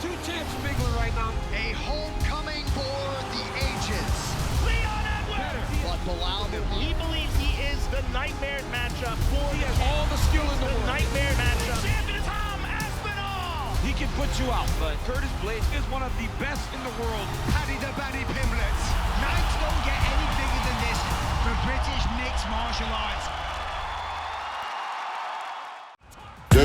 two champs mingling right now. A homecoming for the ages. Leon Edwards! But Bilal He believes he is the nightmare matchup for He has all the skill in the the world. nightmare matchup. Champion Tom Aspinall! He can put you out, but Curtis Blades is one of the best in the world. Paddy the Baddy Pimlet. Nights don't get any bigger than this for British mixed martial arts.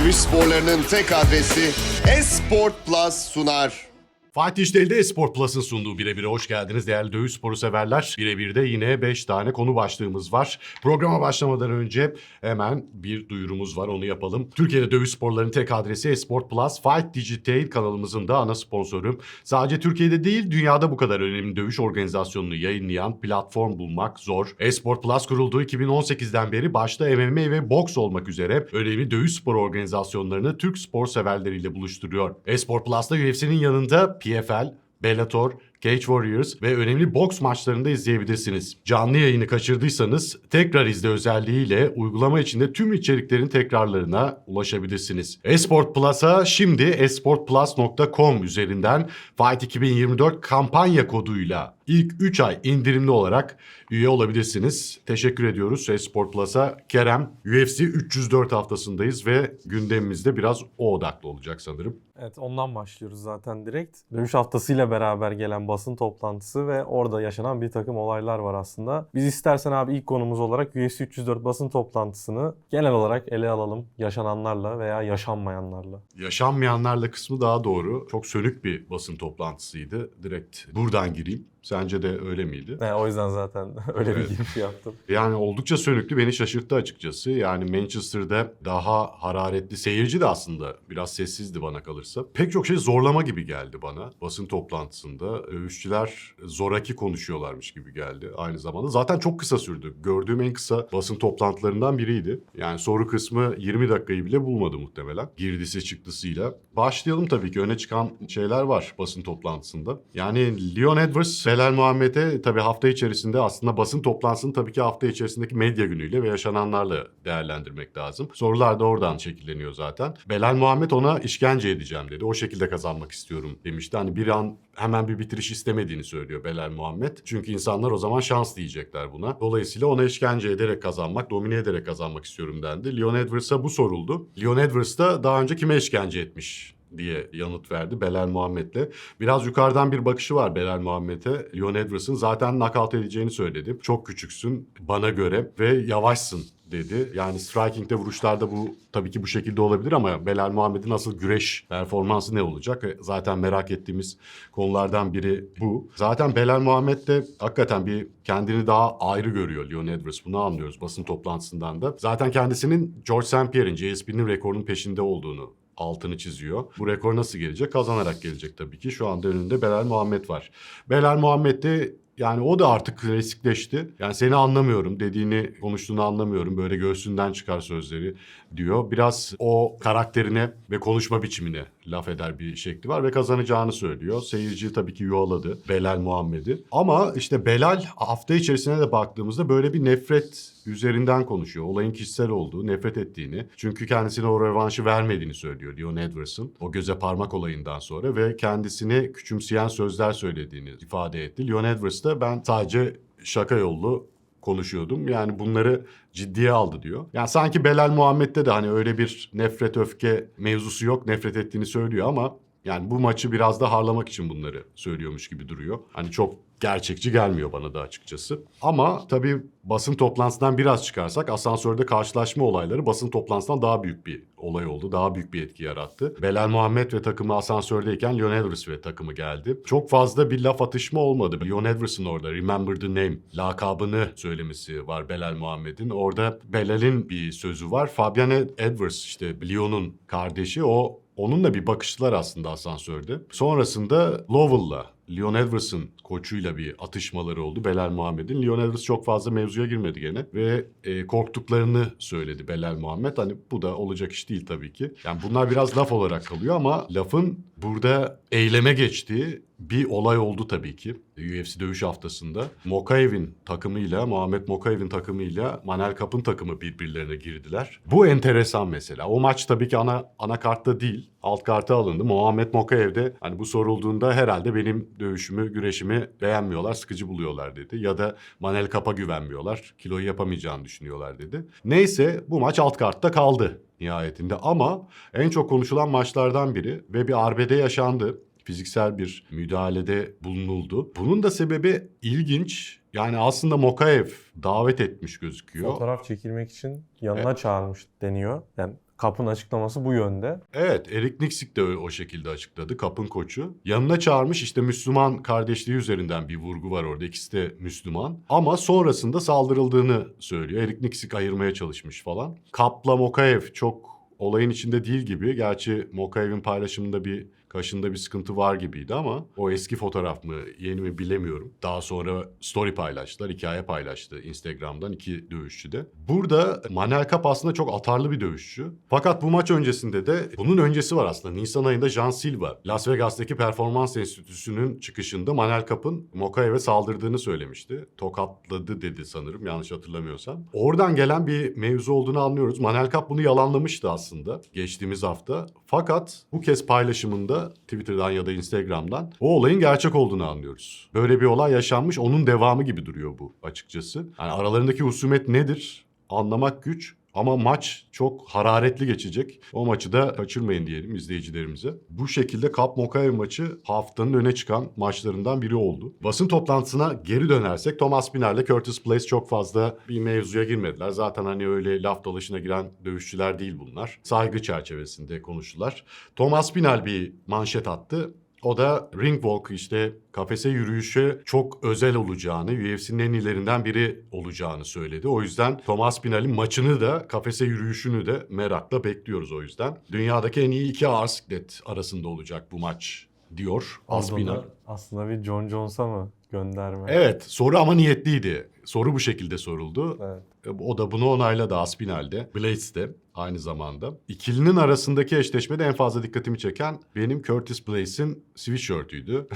Dövüş sporlarının tek adresi Esport Plus sunar. Fight Digital'de Esport Plus'ın sunduğu birebire hoş geldiniz değerli dövüş sporu severler. Birebirde yine 5 tane konu başlığımız var. Programa başlamadan önce hemen bir duyurumuz var onu yapalım. Türkiye'de dövüş sporlarının tek adresi Esport Plus. Fight Digital kanalımızın da ana sponsoru. Sadece Türkiye'de değil dünyada bu kadar önemli dövüş organizasyonunu yayınlayan platform bulmak zor. Esport Plus kurulduğu 2018'den beri başta MMA ve boks olmak üzere önemli dövüş spor organizasyonlarını Türk spor severleriyle buluşturuyor. Esport Plus'ta UFC'nin yanında PFL, Bellator, Cage Warriors ve önemli boks maçlarını da izleyebilirsiniz. Canlı yayını kaçırdıysanız tekrar izle özelliğiyle uygulama içinde tüm içeriklerin tekrarlarına ulaşabilirsiniz. Esport Plus'a şimdi esportplus.com üzerinden Fight 2024 kampanya koduyla ilk 3 ay indirimli olarak üye olabilirsiniz. Teşekkür ediyoruz Esport Plus'a. Kerem, UFC 304 haftasındayız ve gündemimizde biraz o odaklı olacak sanırım. Evet ondan başlıyoruz zaten direkt. Dövüş haftasıyla beraber gelen basın toplantısı ve orada yaşanan bir takım olaylar var aslında. Biz istersen abi ilk konumuz olarak UFC 304 basın toplantısını genel olarak ele alalım. Yaşananlarla veya yaşanmayanlarla. Yaşanmayanlarla kısmı daha doğru. Çok sönük bir basın toplantısıydı. Direkt buradan gireyim. Sence de öyle miydi? E, o yüzden zaten öyle Evet. bir giriş yaptım. Yani oldukça sönüktü. Beni şaşırttı açıkçası. Yani Manchester'da daha hararetli. Seyirci de aslında biraz sessizdi bana kalırsa. Pek çok şey zorlama gibi geldi bana basın toplantısında. Dövüşçüler zoraki konuşuyorlarmış gibi geldi aynı zamanda. Zaten çok kısa sürdü. Gördüğüm en kısa basın toplantılarından biriydi. Yani soru kısmı 20 dakikayı bile bulmadı muhtemelen. Girdisi çıktısıyla. Başlayalım tabii ki. Öne çıkan şeyler var basın toplantısında. Yani Leon Edwards, Belal Muhammed'e tabii hafta içerisinde aslında basın toplantısını tabii ki hafta içerisindeki medya günüyle ve yaşananlarla değerlendirmek lazım. Sorular da oradan şekilleniyor zaten. Belal Muhammed ona işkence edeceğim dedi. O şekilde kazanmak istiyorum demişti. Hani bir an hemen bir bitiriş istemediğini söylüyor Belal Muhammed. Çünkü insanlar o zaman şans diyecekler buna. Dolayısıyla ona işkence ederek kazanmak, domine ederek kazanmak istiyorum dendi. Leon Edwards'a bu soruldu. Leon Edwards da daha önce kime işkence etmiş diye yanıt verdi Belal Muhammed'le. Biraz yukarıdan bir bakışı var Belal Muhammed'e. Leon Edwards'ın zaten knockout edeceğini söyledi. Çok küçüksün bana göre ve yavaşsın dedi. Yani striking'de vuruşlarda bu tabii ki bu şekilde olabilir ama Belal Muhammed'in asıl güreş performansı ne olacak? E, Zaten merak ettiğimiz konulardan biri bu. Zaten Belal Muhammed de hakikaten bir kendini daha ayrı görüyor Leon Edwards. Bunu anlıyoruz basın toplantısından da. Zaten kendisinin George St. Pierre'in GSP'nin rekorunun peşinde olduğunu altını çiziyor. Bu rekor nasıl gelecek? Kazanarak gelecek tabii ki. Şu anda önünde Belal Muhammed var. Belal Muhammed de yani o da artık klasikleşti. Yani seni anlamıyorum, dediğini, konuştuğunu anlamıyorum. Böyle göğsünden çıkar sözleri diyor. Biraz o karakterine ve konuşma biçimine laf eder bir şekli var ve kazanacağını söylüyor. Seyirci tabii ki yuvaladı Belal Muhammed'i. Ama işte Belal hafta içerisine de baktığımızda böyle bir nefret üzerinden konuşuyor. Olayın kişisel olduğu, nefret ettiğini. Çünkü kendisine o revanşı vermediğini söylüyor Leon Edwards'ın. O göze parmak olayından sonra ve kendisini küçümseyen sözler söylediğini ifade etti. Leon Edwards da ben sadece şaka yollu konuşuyordum. Yani bunları ciddiye aldı diyor. Yani sanki Belal Muhammed'de de hani öyle bir nefret öfke mevzusu yok. Nefret ettiğini söylüyor ama yani bu maçı biraz da harlamak için bunları söylüyormuş gibi duruyor. Hani çok gerçekçi gelmiyor bana da açıkçası. Ama tabii basın toplantısından biraz çıkarsak asansörde karşılaşma olayları basın toplantısından daha büyük bir olay oldu. Daha büyük bir etki yarattı. Belal Muhammed ve takımı asansördeyken Leon Edwards ve takımı geldi. Çok fazla bir laf atışma olmadı. Leon Edwards'ın orada Remember the Name lakabını söylemesi var Belal Muhammed'in. Orada Belal'in bir sözü var. Fabian Edwards işte Leon'un kardeşi o Onunla bir bakıştılar aslında asansörde. Sonrasında Lowell'la, Leon Edwards'ın koçuyla bir atışmaları oldu Belal Muhammed'in. Leon Edwards çok fazla mevzuya girmedi gene ve e, korktuklarını söyledi Belal Muhammed. Hani bu da olacak iş değil tabii ki. Yani bunlar biraz laf olarak kalıyor ama lafın burada eyleme geçtiği bir olay oldu tabii ki. UFC dövüş haftasında Mokaev'in takımıyla, Muhammed Mokaev'in takımıyla Manel Kap'ın takımı birbirlerine girdiler. Bu enteresan mesela. O maç tabii ki ana ana kartta değil. Alt karta alındı. Muhammed Mokaev de hani bu sorulduğunda herhalde benim dövüşümü, güreşimi beğenmiyorlar, sıkıcı buluyorlar dedi. Ya da Manel Kap'a güvenmiyorlar. Kiloyu yapamayacağını düşünüyorlar dedi. Neyse bu maç alt kartta kaldı nihayetinde ama en çok konuşulan maçlardan biri ve bir arbede yaşandı fiziksel bir müdahalede bulunuldu. Bunun da sebebi ilginç. Yani aslında Mokaev davet etmiş gözüküyor. Fotoğraf çekilmek için yanına çağırmış deniyor. Yani kapın açıklaması bu yönde. Evet, Erik Niksik de o şekilde açıkladı, kapın koçu. Yanına çağırmış işte Müslüman kardeşliği üzerinden bir vurgu var orada. İkisi de Müslüman. Ama sonrasında saldırıldığını söylüyor. Erik Niksik ayırmaya çalışmış falan. Kapla Mokaev çok olayın içinde değil gibi. Gerçi Mokaev'in paylaşımında bir kaşında bir sıkıntı var gibiydi ama o eski fotoğraf mı yeni mi bilemiyorum. Daha sonra story paylaştılar, hikaye paylaştı Instagram'dan iki dövüşçü de. Burada Manel Kap aslında çok atarlı bir dövüşçü. Fakat bu maç öncesinde de bunun öncesi var aslında. Nisan ayında Jan Silva, Las Vegas'taki Performans Enstitüsü'nün çıkışında Manel Kap'ın Mokaev'e saldırdığını söylemişti. Tokatladı dedi sanırım yanlış hatırlamıyorsam. Oradan gelen bir mevzu olduğunu anlıyoruz. Manel Kap bunu yalanlamıştı aslında geçtiğimiz hafta. Fakat bu kez paylaşımında Twitter'dan ya da Instagram'dan o olayın gerçek olduğunu anlıyoruz. Böyle bir olay yaşanmış onun devamı gibi duruyor bu açıkçası. Yani aralarındaki husumet nedir anlamak güç. Ama maç çok hararetli geçecek. O maçı da kaçırmayın diyelim izleyicilerimize. Bu şekilde Kap Mokaev maçı haftanın öne çıkan maçlarından biri oldu. Basın toplantısına geri dönersek Thomas Pinal ile Curtis Blaze çok fazla bir mevzuya girmediler. Zaten hani öyle laf dalaşına giren dövüşçüler değil bunlar. Saygı çerçevesinde konuştular. Thomas Pinal bir manşet attı. O da ring walk işte kafese yürüyüşü çok özel olacağını, UFC'nin en iyilerinden biri olacağını söyledi. O yüzden Thomas Pinal'in maçını da kafese yürüyüşünü de merakla bekliyoruz o yüzden. Dünyadaki en iyi iki ağır siklet arasında olacak bu maç diyor Aspinal. Aslında, bir John Jones'a mı gönderme? Evet soru ama niyetliydi. Soru bu şekilde soruldu. Evet. O da bunu onayladı Aspinal'de. Blades de aynı zamanda. İkilinin arasındaki eşleşmede en fazla dikkatimi çeken benim Curtis Blazes'in sweatshirt'üydü.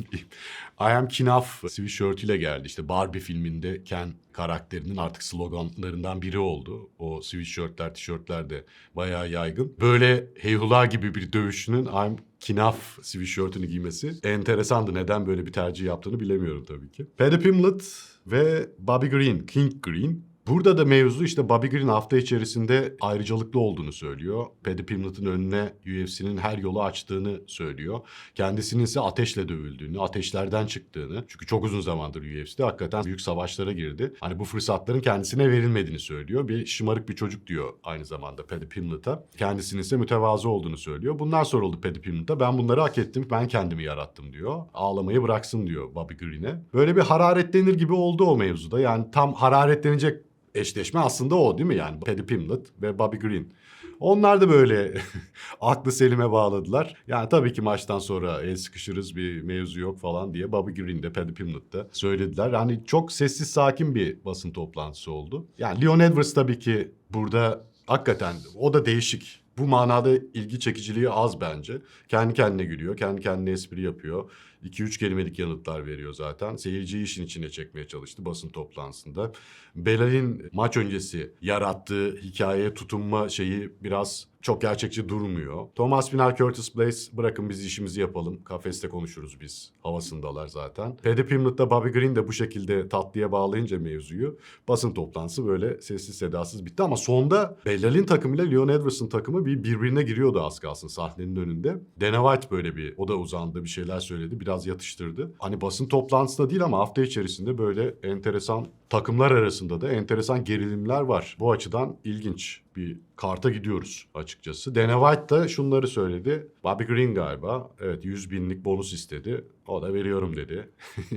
I am Kinaf sweatshirt'iyle geldi. İşte Barbie filminde Ken karakterinin artık sloganlarından biri oldu. O sweatshirtler, tişörtler de bayağı yaygın. Böyle heyhula gibi bir dövüşünün I'm Kinaf sweatshirt'ünü giymesi enteresandı. Neden böyle bir tercih yaptığını bilemiyorum tabii ki. Paddy Pimblett ve Bobby Green, King Green Burada da mevzu işte Bobby Green hafta içerisinde ayrıcalıklı olduğunu söylüyor. Paddy Pimblett'ın önüne UFC'nin her yolu açtığını söylüyor. Kendisinin ise ateşle dövüldüğünü, ateşlerden çıktığını. Çünkü çok uzun zamandır UFC'de hakikaten büyük savaşlara girdi. Hani bu fırsatların kendisine verilmediğini söylüyor. Bir şımarık bir çocuk diyor aynı zamanda Paddy Pimblett'a. Kendisinin ise mütevazı olduğunu söylüyor. Bunlar soruldu Paddy Pimblett'a. Ben bunları hak ettim, ben kendimi yarattım diyor. Ağlamayı bıraksın diyor Bobby Green'e. Böyle bir hararetlenir gibi oldu o mevzuda. Yani tam hararetlenecek eşleşme aslında o değil mi yani? Paddy Pimblett ve Bobby Green. Onlar da böyle aklı selime bağladılar. Yani tabii ki maçtan sonra el sıkışırız bir mevzu yok falan diye Bobby Green de Paddy Pimblett de söylediler. Yani çok sessiz sakin bir basın toplantısı oldu. Yani Leon Edwards tabii ki burada hakikaten o da değişik. Bu manada ilgi çekiciliği az bence. Kendi kendine gülüyor, kendi kendine espri yapıyor. 2-3 kelimelik yanıtlar veriyor zaten. Seyirciyi işin içine çekmeye çalıştı basın toplantısında. Belal'in maç öncesi yarattığı hikayeye tutunma şeyi biraz çok gerçekçi durmuyor. Thomas Pinal, Curtis Blaze bırakın biz işimizi yapalım. Kafeste konuşuruz biz. Havasındalar zaten. Paddy Pimblett'la Bobby Green de bu şekilde tatlıya bağlayınca mevzuyu basın toplantısı böyle sessiz sedasız bitti. Ama sonda Belal'in takımıyla Leon Edwards'ın takımı bir birbirine giriyordu az kalsın sahnenin önünde. Dana White böyle bir o da uzandı bir şeyler söyledi biraz yatıştırdı. Hani basın toplantısında değil ama hafta içerisinde böyle enteresan takımlar arasında da enteresan gerilimler var. Bu açıdan ilginç bir karta gidiyoruz açıkçası. Dana White da şunları söyledi. Bobby Green galiba evet 100 binlik bonus istedi. O da veriyorum dedi.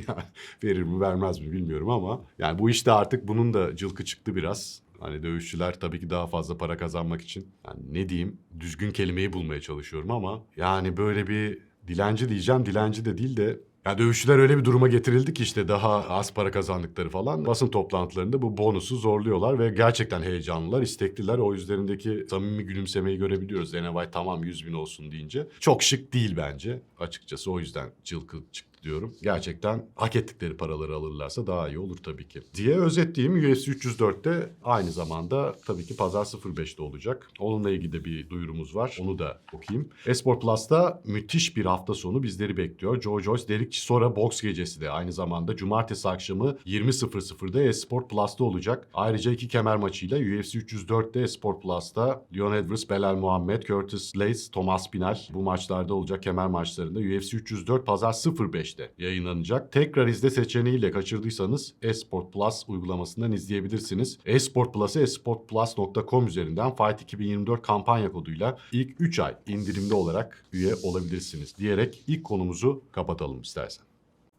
verir mi vermez mi bilmiyorum ama yani bu işte artık bunun da cılkı çıktı biraz. Hani dövüşçüler tabii ki daha fazla para kazanmak için yani ne diyeyim düzgün kelimeyi bulmaya çalışıyorum ama yani böyle bir dilenci diyeceğim dilenci de değil de ya dövüşçüler öyle bir duruma getirildi ki işte daha az para kazandıkları falan basın toplantılarında bu bonusu zorluyorlar ve gerçekten heyecanlılar, istekliler. O yüzlerindeki samimi gülümsemeyi görebiliyoruz. Dana tamam 100 bin olsun deyince. Çok şık değil bence açıkçası o yüzden cılkı çıktı diyorum. Gerçekten hak ettikleri paraları alırlarsa daha iyi olur tabii ki. Diye özetleyeyim UFC 304'te aynı zamanda tabii ki Pazar 05'te olacak. Onunla ilgili de bir duyurumuz var. Onu da okuyayım. Esport Plus'ta müthiş bir hafta sonu bizleri bekliyor. Joe Joyce Derek Chisora boks gecesi de aynı zamanda cumartesi akşamı 20.00'da Esport Plus'ta olacak. Ayrıca iki kemer maçıyla UFC 304'te Esport Plus'ta Leon Edwards, Belal Muhammed, Curtis Blades, Thomas Pinal bu maçlarda olacak kemer maçlarında UFC 304 Pazar 05'te yayınlanacak. Tekrar izle seçeneğiyle kaçırdıysanız Esport Plus uygulamasından izleyebilirsiniz. Esport Plus'ı esportplus.com üzerinden Fight 2024 kampanya koduyla ilk 3 ay indirimli olarak üye olabilirsiniz diyerek ilk konumuzu kapatalım istersen.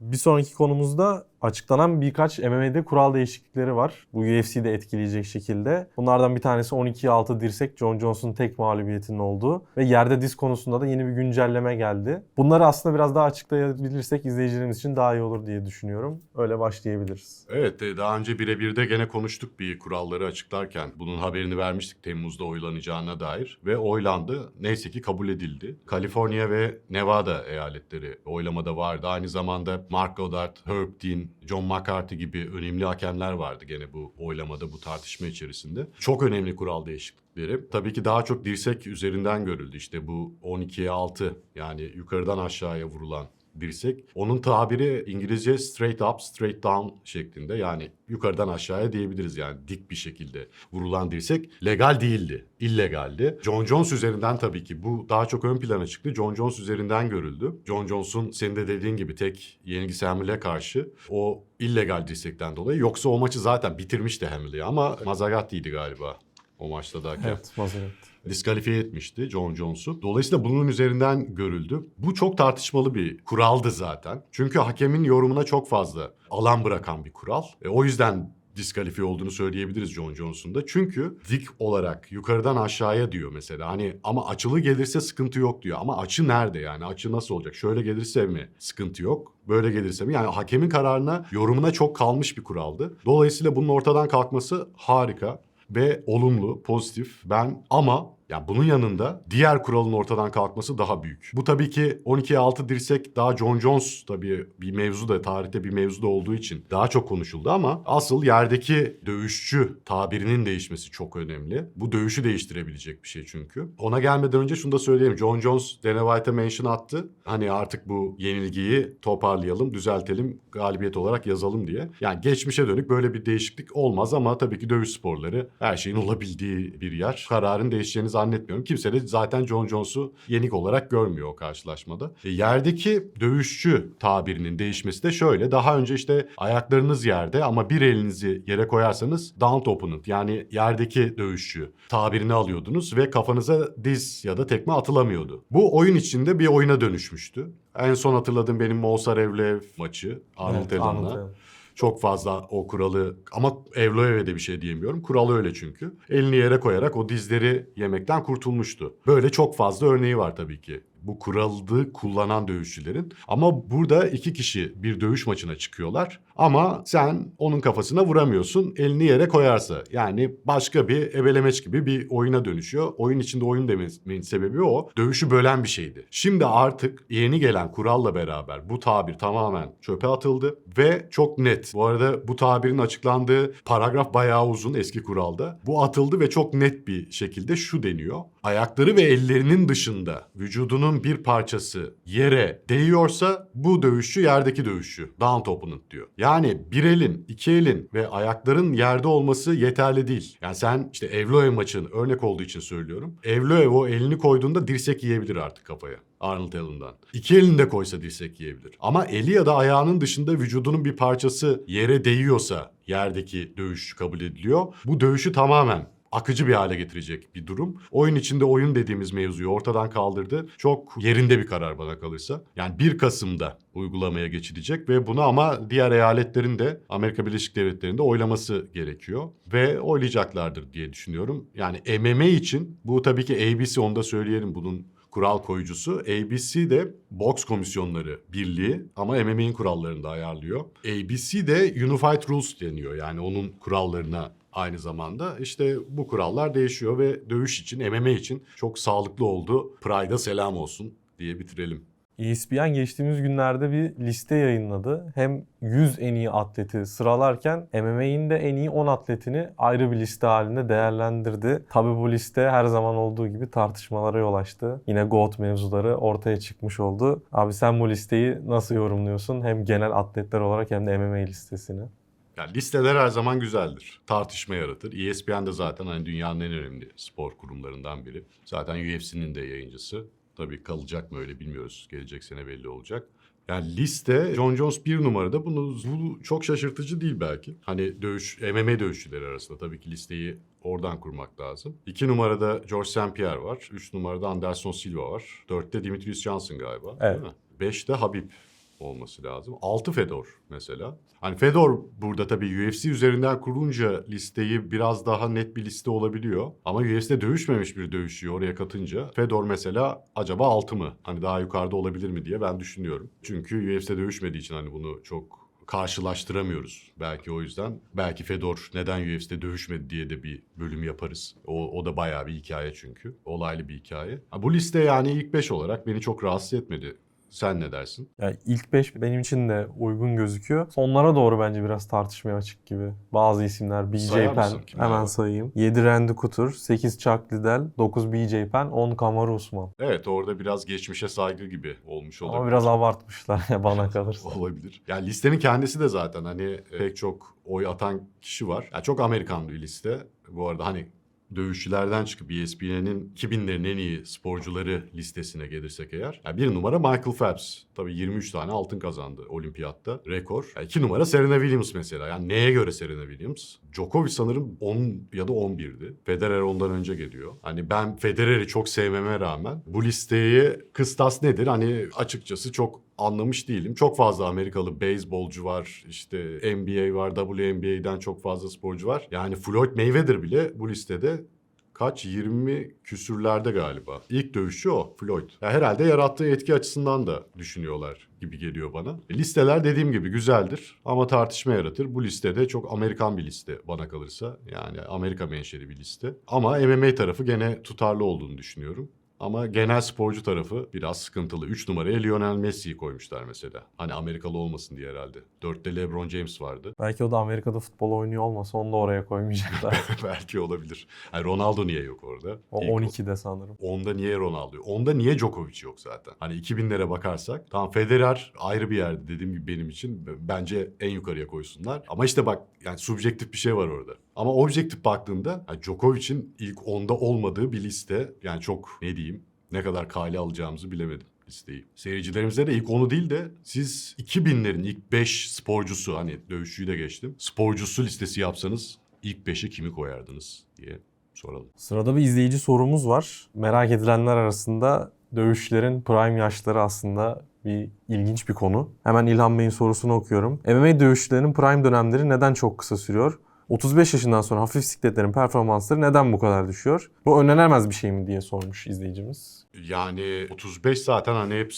Bir sonraki konumuzda açıklanan birkaç MMA'de kural değişiklikleri var. Bu UFC'de etkileyecek şekilde. Bunlardan bir tanesi 12'ye 6 dirsek John Jones'un tek mağlubiyetinin olduğu ve yerde diz konusunda da yeni bir güncelleme geldi. Bunları aslında biraz daha açıklayabilirsek izleyicilerimiz için daha iyi olur diye düşünüyorum. Öyle başlayabiliriz. Evet e, daha önce birebir de gene konuştuk bir kuralları açıklarken. Bunun haberini vermiştik Temmuz'da oylanacağına dair ve oylandı. Neyse ki kabul edildi. Kaliforniya ve Nevada eyaletleri oylamada vardı. Aynı zamanda Mark Goddard, Herb Dean, John McCarthy gibi önemli hakemler vardı gene bu oylamada, bu tartışma içerisinde. Çok önemli kural değişiklikleri. Tabii ki daha çok dirsek üzerinden görüldü. İşte bu 12'ye 6 yani yukarıdan aşağıya vurulan dirsek. Onun tabiri İngilizce straight up, straight down şeklinde. Yani yukarıdan aşağıya diyebiliriz yani dik bir şekilde vurulan dirsek legal değildi. illegaldi. John Jones üzerinden tabii ki bu daha çok ön plana çıktı. John Jones üzerinden görüldü. John Jones'un senin de dediğin gibi tek yenilgisi Hamill'e karşı o illegal dirsekten dolayı. Yoksa o maçı zaten bitirmişti Hamill'i ama Mazagatti'ydi galiba o maçta da Evet, Mazerat. Diskalifiye etmişti John Jones'u. Dolayısıyla bunun üzerinden görüldü. Bu çok tartışmalı bir kuraldı zaten. Çünkü hakemin yorumuna çok fazla alan bırakan bir kural. E, o yüzden diskalifiye olduğunu söyleyebiliriz John Jones'un da. Çünkü dik olarak yukarıdan aşağıya diyor mesela. Hani ama açılı gelirse sıkıntı yok diyor. Ama açı nerede yani? Açı nasıl olacak? Şöyle gelirse mi sıkıntı yok? Böyle gelirse mi? Yani hakemin kararına, yorumuna çok kalmış bir kuraldı. Dolayısıyla bunun ortadan kalkması harika ve olumlu, pozitif. Ben ama ya bunun yanında diğer kuralın ortadan kalkması daha büyük. Bu tabii ki 12'ye 6 dirsek daha John Jones tabii bir mevzu da tarihte bir mevzu da olduğu için daha çok konuşuldu ama asıl yerdeki dövüşçü tabirinin değişmesi çok önemli. Bu dövüşü değiştirebilecek bir şey çünkü. Ona gelmeden önce şunu da söyleyeyim. John Jones Dana White'a mention attı. Hani artık bu yenilgiyi toparlayalım, düzeltelim, galibiyet olarak yazalım diye. Yani geçmişe dönük böyle bir değişiklik olmaz ama tabii ki dövüş sporları her şeyin olabildiği bir yer. Kararın değişeceğini zannetmiyorum. Kimse de zaten John Jones'u yenik olarak görmüyor o karşılaşmada. E, yerdeki dövüşçü tabirinin değişmesi de şöyle. Daha önce işte ayaklarınız yerde ama bir elinizi yere koyarsanız down opponent yani yerdeki dövüşçü tabirini alıyordunuz ve kafanıza diz ya da tekme atılamıyordu. Bu oyun içinde bir oyuna dönüşmüştü. En son hatırladığım benim Moğsa Evlev maçı Arnold Evet, Allen'la. Çok fazla o kuralı ama Evloev'e de bir şey diyemiyorum. Kural öyle çünkü. Elini yere koyarak o dizleri yemekten kurtulmuştu. Böyle çok fazla örneği var tabii ki. Bu kuralı kullanan dövüşçülerin. Ama burada iki kişi bir dövüş maçına çıkıyorlar. Ama sen onun kafasına vuramıyorsun elini yere koyarsa. Yani başka bir ebelemeç gibi bir oyuna dönüşüyor. Oyun içinde oyun dememin sebebi o. Dövüşü bölen bir şeydi. Şimdi artık yeni gelen kuralla beraber bu tabir tamamen çöpe atıldı ve çok net. Bu arada bu tabirin açıklandığı paragraf bayağı uzun eski kuralda. Bu atıldı ve çok net bir şekilde şu deniyor. Ayakları ve ellerinin dışında vücudunun bir parçası yere değiyorsa bu dövüşçü yerdeki dövüşçü. Down opponent diyor. Yani bir elin, iki elin ve ayakların yerde olması yeterli değil. Yani sen işte Evloev maçın örnek olduğu için söylüyorum. Evloev o elini koyduğunda dirsek yiyebilir artık kafaya. Arnold Allen'dan. İki elini de koysa dirsek yiyebilir. Ama eli ya da ayağının dışında vücudunun bir parçası yere değiyorsa yerdeki dövüş kabul ediliyor. Bu dövüşü tamamen akıcı bir hale getirecek bir durum. Oyun içinde oyun dediğimiz mevzuyu ortadan kaldırdı. Çok yerinde bir karar bana kalırsa. Yani 1 Kasım'da uygulamaya geçilecek ve bunu ama diğer eyaletlerin de Amerika Birleşik Devletleri'nde oylaması gerekiyor. Ve oylayacaklardır diye düşünüyorum. Yani MMA için bu tabii ki ABC onu da söyleyelim bunun kural koyucusu. ABC de boks komisyonları birliği ama MMA'in kurallarını da ayarlıyor. ABC de Unified Rules deniyor. Yani onun kurallarına aynı zamanda. İşte bu kurallar değişiyor ve dövüş için, MMA için çok sağlıklı oldu. Pride'a selam olsun diye bitirelim. ESPN geçtiğimiz günlerde bir liste yayınladı. Hem 100 en iyi atleti sıralarken MMA'in de en iyi 10 atletini ayrı bir liste halinde değerlendirdi. Tabi bu liste her zaman olduğu gibi tartışmalara yol açtı. Yine GOAT mevzuları ortaya çıkmış oldu. Abi sen bu listeyi nasıl yorumluyorsun? Hem genel atletler olarak hem de MMA listesini. Yani listeler her zaman güzeldir. Tartışma yaratır. ESPN de zaten hani dünyanın en önemli spor kurumlarından biri. Zaten UFC'nin de yayıncısı. Tabii kalacak mı öyle bilmiyoruz. Gelecek sene belli olacak. Yani liste John Jones bir numarada. Bunu bu çok şaşırtıcı değil belki. Hani dövüş MMA dövüşçüleri arasında tabii ki listeyi oradan kurmak lazım. İki numarada George St. Pierre var. Üç numarada Anderson Silva var. Dörtte Demetrius Johnson galiba. Evet. Değil mi? Beşte Habib olması lazım. Altı Fedor mesela. Hani Fedor burada tabii UFC üzerinden kurunca listeyi biraz daha net bir liste olabiliyor. Ama UFC'de dövüşmemiş bir dövüşçüyü oraya katınca Fedor mesela acaba altı mı? Hani daha yukarıda olabilir mi diye ben düşünüyorum. Çünkü UFC'de dövüşmediği için hani bunu çok karşılaştıramıyoruz. Belki o yüzden. Belki Fedor neden UFC'de dövüşmedi diye de bir bölüm yaparız. O, o da bayağı bir hikaye çünkü. Olaylı bir hikaye. Ha, bu liste yani ilk 5 olarak beni çok rahatsız etmedi. Sen ne dersin? Yani ilk 5 benim için de uygun gözüküyor. Sonlara doğru bence biraz tartışmaya açık gibi. Bazı isimler BJ Sayar Penn mısın? Hemen var? sayayım. 7 Randy Couture, 8 Chuck Liddell, 9 BJ Penn, 10 Kamaru Usman. Evet orada biraz geçmişe saygı gibi olmuş olabilir. Ama biraz abartmışlar ya bana kalırsa. Olabilir. Yani listenin kendisi de zaten hani pek çok oy atan kişi var. Yani çok Amerikan bir liste. Bu arada hani dövüşçülerden çıkıp ESPN'in 2000'lerin en iyi sporcuları listesine gelirsek eğer. Yani bir numara Michael Phelps. Tabii 23 tane altın kazandı olimpiyatta. Rekor. Yani iki numara Serena Williams mesela. Yani neye göre Serena Williams? Djokovic sanırım 10 ya da 11'di. Federer ondan önce geliyor. Hani ben Federer'i çok sevmeme rağmen bu listeyi kıstas nedir? Hani açıkçası çok anlamış değilim. Çok fazla Amerikalı beyzbolcu var. işte NBA var, WNBA'den çok fazla sporcu var. Yani Floyd Mayweather bile bu listede kaç 20 küsürlerde galiba. İlk dövüşçü o Floyd. Ya herhalde yarattığı etki açısından da düşünüyorlar gibi geliyor bana. E, Listeler dediğim gibi güzeldir ama tartışma yaratır. Bu listede çok Amerikan bir liste bana kalırsa. Yani Amerika menşeli bir liste. Ama MMA tarafı gene tutarlı olduğunu düşünüyorum. Ama genel sporcu tarafı biraz sıkıntılı. 3 numaraya Lionel Messi'yi koymuşlar mesela. Hani Amerikalı olmasın diye herhalde. 4'te LeBron James vardı. Belki o da Amerika'da futbol oynuyor olmasa onu da oraya koymayacaklar. Belki olabilir. Yani Ronaldo niye yok orada? o İlk 12'de sanırım. Onda niye Ronaldo? yok? Onda niye Djokovic yok zaten? Hani 2000'lere bakarsak. Tamam Federer ayrı bir yerde dediğim gibi benim için. Bence en yukarıya koysunlar. Ama işte bak yani subjektif bir şey var orada. Ama objektif baktığında yani Djokovic'in ilk 10'da olmadığı bir liste. Yani çok ne diyeyim ne kadar kale alacağımızı bilemedim listeyi. Seyircilerimize de ilk onu değil de siz 2000'lerin ilk 5 sporcusu hani dövüşçüyü de geçtim. Sporcusu listesi yapsanız ilk 5'e kimi koyardınız diye soralım. Sırada bir izleyici sorumuz var. Merak edilenler arasında dövüşlerin prime yaşları aslında bir ilginç bir konu. Hemen İlhan Bey'in sorusunu okuyorum. MMA dövüşçülerinin prime dönemleri neden çok kısa sürüyor? 35 yaşından sonra hafif bisikletlerin performansları neden bu kadar düşüyor? Bu önlenemez bir şey mi diye sormuş izleyicimiz. Yani 35 zaten hani hep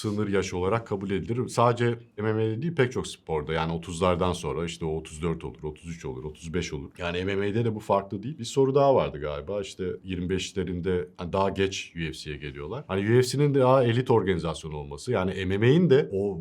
sınır yaş olarak kabul edilir. Sadece MMA'de değil pek çok sporda. Yani 30'lardan sonra işte o 34 olur, 33 olur, 35 olur. Yani MMA'de de bu farklı değil. Bir soru daha vardı galiba. İşte 25'lerinde hani daha geç UFC'ye geliyorlar. Hani UFC'nin daha elit organizasyon olması. Yani MMA'in de o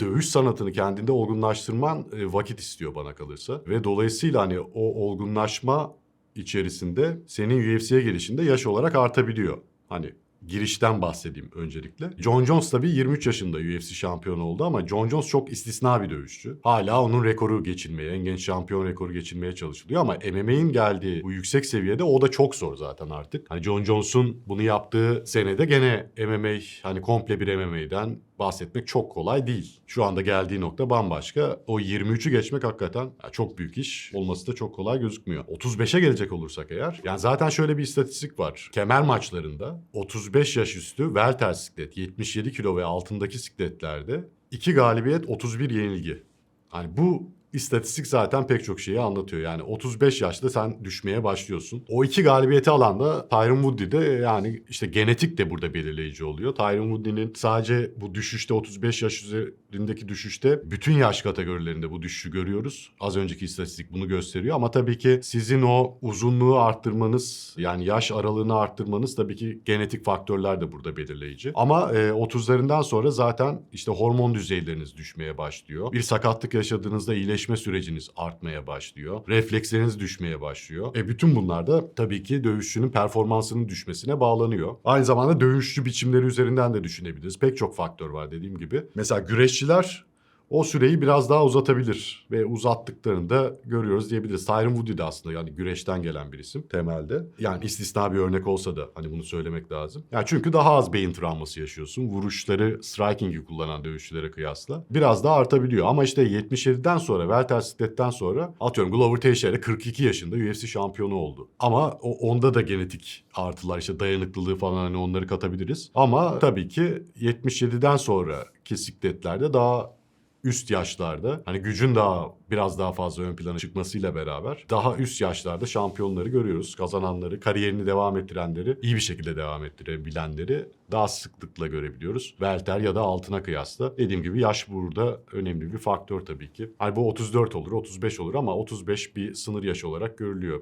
dövüş sanatını kendinde olgunlaştırman e, vakit istiyor bana kalırsa. Ve dolayısıyla hani o olgunlaşma içerisinde senin UFC'ye gelişinde yaş olarak artabiliyor. Hani girişten bahsedeyim öncelikle. John Jones tabii 23 yaşında UFC şampiyonu oldu ama John Jones çok istisna bir dövüşçü. Hala onun rekoru geçilmeye, en genç şampiyon rekoru geçilmeye çalışılıyor ama MMA'in geldiği bu yüksek seviyede o da çok zor zaten artık. Hani John Jones'un bunu yaptığı senede gene MMA hani komple bir MMA'den bahsetmek çok kolay değil. Şu anda geldiği nokta bambaşka. O 23'ü geçmek hakikaten çok büyük iş. Olması da çok kolay gözükmüyor. 35'e gelecek olursak eğer. Yani zaten şöyle bir istatistik var. Kemer maçlarında 35 yaş üstü welter siklet 77 kilo ve altındaki sikletlerde 2 galibiyet 31 yenilgi. Hani bu İstatistik zaten pek çok şeyi anlatıyor. Yani 35 yaşta sen düşmeye başlıyorsun. O iki galibiyeti alan da Tyron Woodley de yani işte genetik de burada belirleyici oluyor. Tyron Woodley'nin sadece bu düşüşte 35 yaş üzerindeki düşüşte bütün yaş kategorilerinde bu düşüşü görüyoruz. Az önceki istatistik bunu gösteriyor ama tabii ki sizin o uzunluğu arttırmanız yani yaş aralığını arttırmanız tabii ki genetik faktörler de burada belirleyici. Ama e, 30'larından sonra zaten işte hormon düzeyleriniz düşmeye başlıyor. Bir sakatlık yaşadığınızda iyileşme süreciniz artmaya başlıyor. Refleksleriniz düşmeye başlıyor. E bütün bunlar da tabii ki dövüşçünün performansının düşmesine bağlanıyor. Aynı zamanda dövüşçü biçimleri üzerinden de düşünebiliriz. Pek çok faktör var dediğim gibi. Mesela güreşçiler o süreyi biraz daha uzatabilir ve uzattıklarını da görüyoruz diyebiliriz. Tyron Woodley de aslında yani güreşten gelen bir isim temelde. Yani istisna bir örnek olsa da hani bunu söylemek lazım. Yani çünkü daha az beyin travması yaşıyorsun. Vuruşları striking'i kullanan dövüşçülere kıyasla biraz daha artabiliyor. Ama işte 77'den sonra welter sikletten sonra atıyorum Glover Teixeira 42 yaşında UFC şampiyonu oldu. Ama o, onda da genetik artılar işte dayanıklılığı falan hani onları katabiliriz. Ama tabii ki 77'den sonraki sikletlerde daha üst yaşlarda hani gücün daha biraz daha fazla ön plana çıkmasıyla beraber daha üst yaşlarda şampiyonları görüyoruz. Kazananları, kariyerini devam ettirenleri, iyi bir şekilde devam ettirebilenleri daha sıklıkla görebiliyoruz. Welter ya da altına kıyasla. Dediğim gibi yaş burada önemli bir faktör tabii ki. Hani bu 34 olur, 35 olur ama 35 bir sınır yaş olarak görülüyor.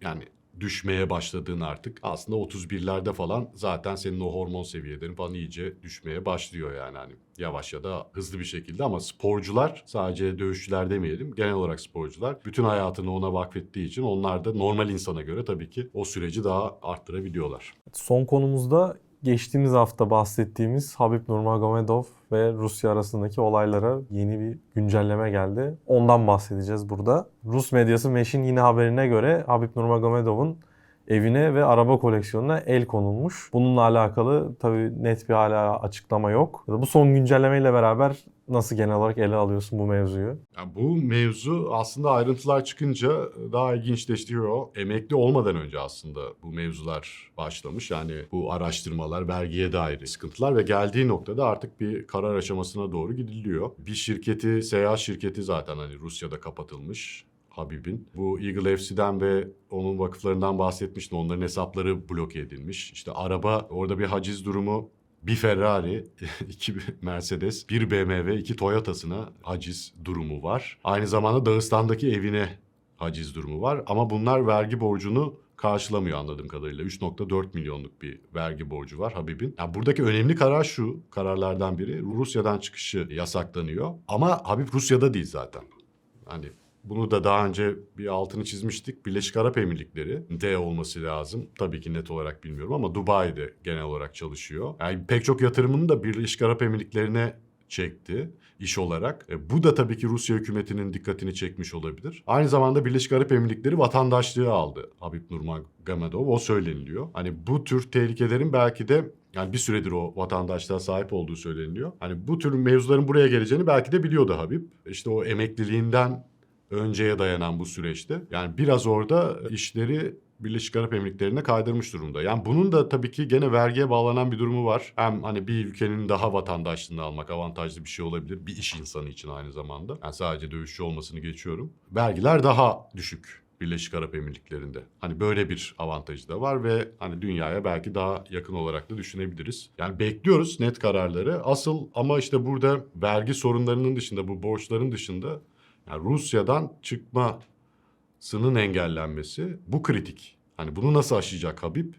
Yani düşmeye başladığın artık aslında 31'lerde falan zaten senin o hormon seviyelerin falan iyice düşmeye başlıyor yani hani yavaş ya da hızlı bir şekilde ama sporcular sadece dövüşçüler demeyelim genel olarak sporcular bütün hayatını ona vakfettiği için onlar da normal insana göre tabii ki o süreci daha arttırabiliyorlar. Son konumuzda geçtiğimiz hafta bahsettiğimiz Habib Nurmagomedov ve Rusya arasındaki olaylara yeni bir güncelleme geldi. Ondan bahsedeceğiz burada. Rus medyası Meş'in yine haberine göre Habib Nurmagomedov'un evine ve araba koleksiyonuna el konulmuş. Bununla alakalı tabii net bir hala açıklama yok. Bu son güncellemeyle beraber nasıl genel olarak ele alıyorsun bu mevzuyu? Yani bu mevzu aslında ayrıntılar çıkınca daha ilginçleştiriyor. Emekli olmadan önce aslında bu mevzular başlamış. Yani bu araştırmalar, vergiye dair sıkıntılar ve geldiği noktada artık bir karar aşamasına doğru gidiliyor. Bir şirketi, seyahat şirketi zaten hani Rusya'da kapatılmış. Habib'in. Bu Eagle FC'den ve onun vakıflarından bahsetmiştim. Onların hesapları bloke edilmiş. İşte araba orada bir haciz durumu bir Ferrari, iki Mercedes, bir BMW, iki Toyota'sına haciz durumu var. Aynı zamanda Dağıstan'daki evine haciz durumu var. Ama bunlar vergi borcunu karşılamıyor anladığım kadarıyla. 3.4 milyonluk bir vergi borcu var Habib'in. Yani buradaki önemli karar şu, kararlardan biri Rusya'dan çıkışı yasaklanıyor. Ama Habib Rusya'da değil zaten. Hani bunu da daha önce bir altını çizmiştik. Birleşik Arap Emirlikleri de olması lazım. Tabii ki net olarak bilmiyorum ama Dubai'de genel olarak çalışıyor. Yani pek çok yatırımını da Birleşik Arap Emirlikleri'ne çekti iş olarak. E, bu da tabii ki Rusya hükümetinin dikkatini çekmiş olabilir. Aynı zamanda Birleşik Arap Emirlikleri vatandaşlığı aldı Habib Nurmagomedov. O söyleniliyor. Hani bu tür tehlikelerin belki de yani bir süredir o vatandaşlığa sahip olduğu söyleniliyor. Hani bu tür mevzuların buraya geleceğini belki de biliyordu Habib. İşte o emekliliğinden önceye dayanan bu süreçte. Yani biraz orada işleri Birleşik Arap Emirlikleri'ne kaydırmış durumda. Yani bunun da tabii ki gene vergiye bağlanan bir durumu var. Hem hani bir ülkenin daha vatandaşlığını almak avantajlı bir şey olabilir. Bir iş insanı için aynı zamanda. Yani sadece dövüşçü olmasını geçiyorum. Vergiler daha düşük Birleşik Arap Emirlikleri'nde. Hani böyle bir avantajı da var ve hani dünyaya belki daha yakın olarak da düşünebiliriz. Yani bekliyoruz net kararları. Asıl ama işte burada vergi sorunlarının dışında, bu borçların dışında yani Rusya'dan çıkmasının engellenmesi bu kritik. Hani bunu nasıl aşacak Habib?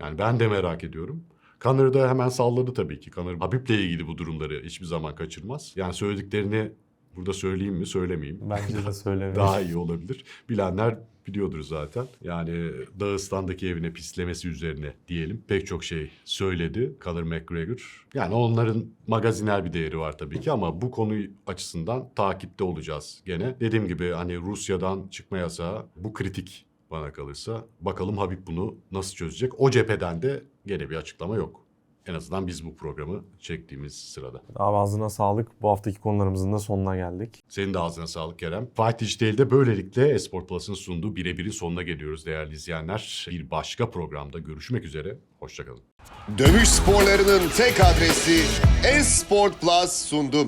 Yani ben de merak ediyorum. Conor da hemen salladı tabii ki. Conor Habib'le ilgili bu durumları hiçbir zaman kaçırmaz. Yani söylediklerini burada söyleyeyim mi söylemeyeyim. Bence de söylemeyiz. Daha iyi olabilir. Bilenler biliyordur zaten. Yani Dağıstan'daki evine pislemesi üzerine diyelim pek çok şey söyledi Conor McGregor. Yani onların magaziner bir değeri var tabii ki ama bu konu açısından takipte olacağız gene. Dediğim gibi hani Rusya'dan çıkma yasağı bu kritik bana kalırsa. Bakalım Habib bunu nasıl çözecek? O cepheden de gene bir açıklama yok. En azından biz bu programı çektiğimiz sırada. Abi ağzına sağlık. Bu haftaki konularımızın da sonuna geldik. Senin de ağzına sağlık Kerem. Fight Digital'de böylelikle Esport Plus'ın sunduğu birebirin sonuna geliyoruz değerli izleyenler. Bir başka programda görüşmek üzere. Hoşçakalın. Dövüş sporlarının tek adresi Esport Plus sundu.